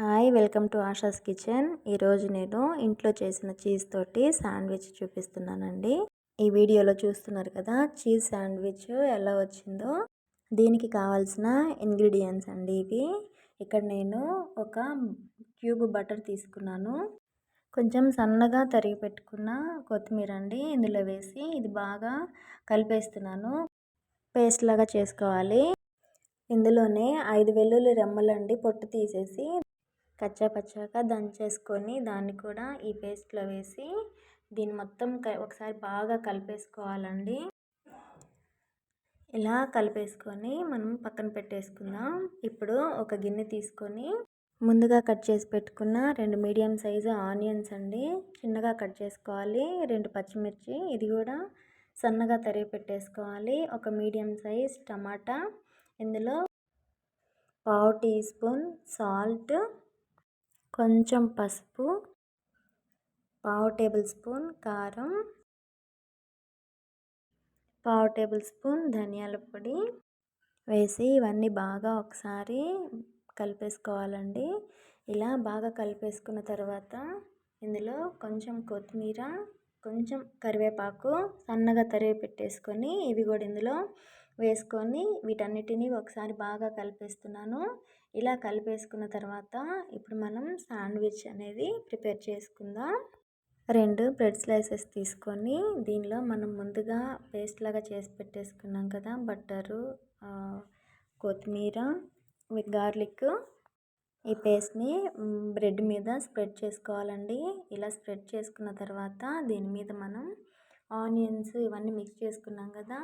Hi welcome to Asha's kitchen. ఈరోజు నేను ఇంట్లో చేసిన చీజ్ తోటి శాండ్విచ్ చూపిస్తున్నానండి. ఈ వీడియోలో చూస్తున్నారు కదా చీజ్ శాండ్విచ్ ఎలా వచ్చిందో. దీనికి కావాల్సిన ఇంగ్రీడియంట్స్ అండి ఇవి. ఇక్కడ నేను ఒక క్యూబ్ బటర్ తీసుకున్నాను. కొంచెం సన్నగా తరిగి పెట్టుకున్న కొత్తిమీర అండి ఇందులో వేసి ఇది బాగా కలిపేస్తున్నాను. పేస్ట్ లాగా చేసుకోవాలి. ఇందులోనే ఐదు వెల్లుల్లి రెమ్మలండి పొట్టు తీసేసి కచ్చా పచ్చాగా దంచేసుకొని దాన్ని కూడా ఈ పేస్ట్లో వేసి దీన్ని మొత్తం ఒకసారి బాగా కలిపేసుకోవాలండి. ఇలా కలిపేసుకొని మనం పక్కన పెట్టేసుకుందాం. ఇప్పుడు ఒక గిన్నె తీసుకొని ముందుగా కట్ చేసి పెట్టుకున్న రెండు మీడియం సైజు ఆనియన్స్ అండి. చిన్నగా కట్ చేసుకోవాలి. రెండు పచ్చిమిర్చి ఇది కూడా సన్నగా తరిగి పెట్టేసుకోవాలి. ఒక మీడియం సైజ్ టమాటా ఇందులో పావు టీ స్పూన్ సాల్ట్ కొంచెం పసుపు పావు టేబుల్ స్పూన్ కారం పావు టేబుల్ స్పూన్ ధనియాల పొడి వేసి ఇవన్నీ బాగా ఒకసారి కలిపేసుకోవాలండి. ఇలా బాగా కలిపేసుకున్న తర్వాత ఇందులో కొంచెం కొత్తిమీర కొంచెం కరివేపాకు సన్నగా తరిగి పెట్టేసుకొని ఇవి కూడా ఇందులో వేసుకొని వీటన్నిటిని ఒకసారి బాగా కలిపేస్తున్నాను. ఇలా కలిపేసుకున్న తర్వాత ఇప్పుడు మనం శాండ్విచ్ అనేది ప్రిపేర్ చేసుకుందాం. రెండు బ్రెడ్ స్లైసెస్ తీసుకొని దీనిలో మనం ముందుగా పేస్ట్ లాగా చేసి పెట్టేసుకున్నాం కదా బట్టరు కొత్తిమీర విత్ గార్లిక్. ఈ పేస్ట్ని బ్రెడ్ మీద స్ప్రెడ్ చేసుకోవాలండి. ఇలా స్ప్రెడ్ చేసుకున్న తర్వాత దీని మీద మనం ఆనియన్స్ ఇవన్నీ మిక్స్ చేసుకున్నాం కదా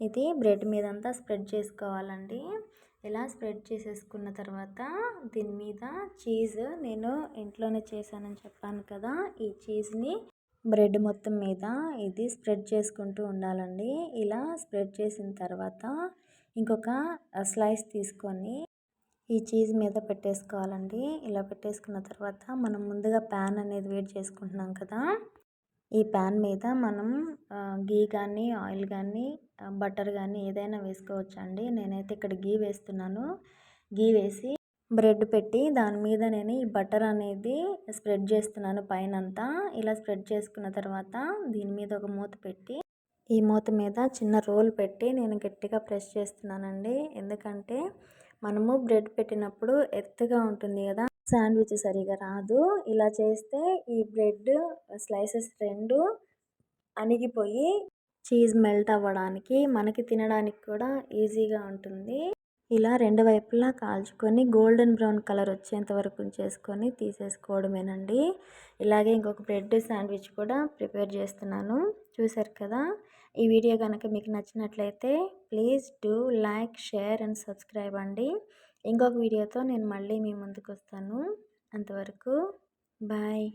ఇది బ్రెడ్ మీద అంతా స్ప్రెడ్ చేసుకోవాలండి. ఇలా స్ప్రెడ్ చేసేసుకున్న తర్వాత దీని మీద చీజ్ నేను ఇంట్లోనే చేశానని చెప్పాను కదా ఈ చీజ్ని బ్రెడ్ మొత్తం మీద ఇది స్ప్రెడ్ చేసుకుంటూ ఉండాలండి. ఇలా స్ప్రెడ్ చేసిన తర్వాత ఇంకొక స్లైస్ తీసుకొని ఈ చీజ్ మీద పెట్టేసుకోవాలండి. ఇలా పెట్టేసుకున్న తర్వాత మనం ముందుగా ప్యాన్ అనేది వేడి చేసుకుంటున్నాం కదా ఈ ప్యాన్ మీద మనం గీ కానీ ఆయిల్ కానీ బటర్ కానీ ఏదైనా వేసుకోవచ్చండి. నేనైతే ఇక్కడ గీ వేస్తున్నాను. ఘీ వేసి బ్రెడ్ పెట్టి దాని మీద నేను ఈ బటర్ అనేది స్ప్రెడ్ చేస్తున్నాను పైనంతా. ఇలా స్ప్రెడ్ చేసుకున్న తర్వాత దీని మీద ఒక మూత పెట్టి ఈ మూత మీద చిన్న రోల్ పెట్టి నేను గట్టిగా ప్రెస్ చేస్తున్నానండి. ఎందుకంటే మనము బ్రెడ్ పెట్టినప్పుడు ఎత్తుగా ఉంటుంది కదా శాండ్విచ్ సరిగా రాదు. ఇలా చేస్తే ఈ బ్రెడ్ స్లైసెస్ రెండు అణిగిపోయి చీజ్ మెల్ట్ అవ్వడానికి మనకి తినడానికి కూడా ఈజీగా ఉంటుంది. ఇలా రెండు వైపులా కాల్చుకొని గోల్డెన్ బ్రౌన్ కలర్ వచ్చేంత వరకు చేసుకొని తీసేసుకోవడమేనండి. ఇలాగే ఇంకొక బ్రెడ్ శాండ్విచ్ కూడా ప్రిపేర్ చేస్తున్నాను. చూసారు కదా? ఈ వీడియో కనుక మీకు నచ్చినట్లయితే please do like share and subscribe అండి. ఇంకొక వీడియోతో నేను మళ్ళీ మీ ముందుకు వస్తాను అంతవరకు బాయ్.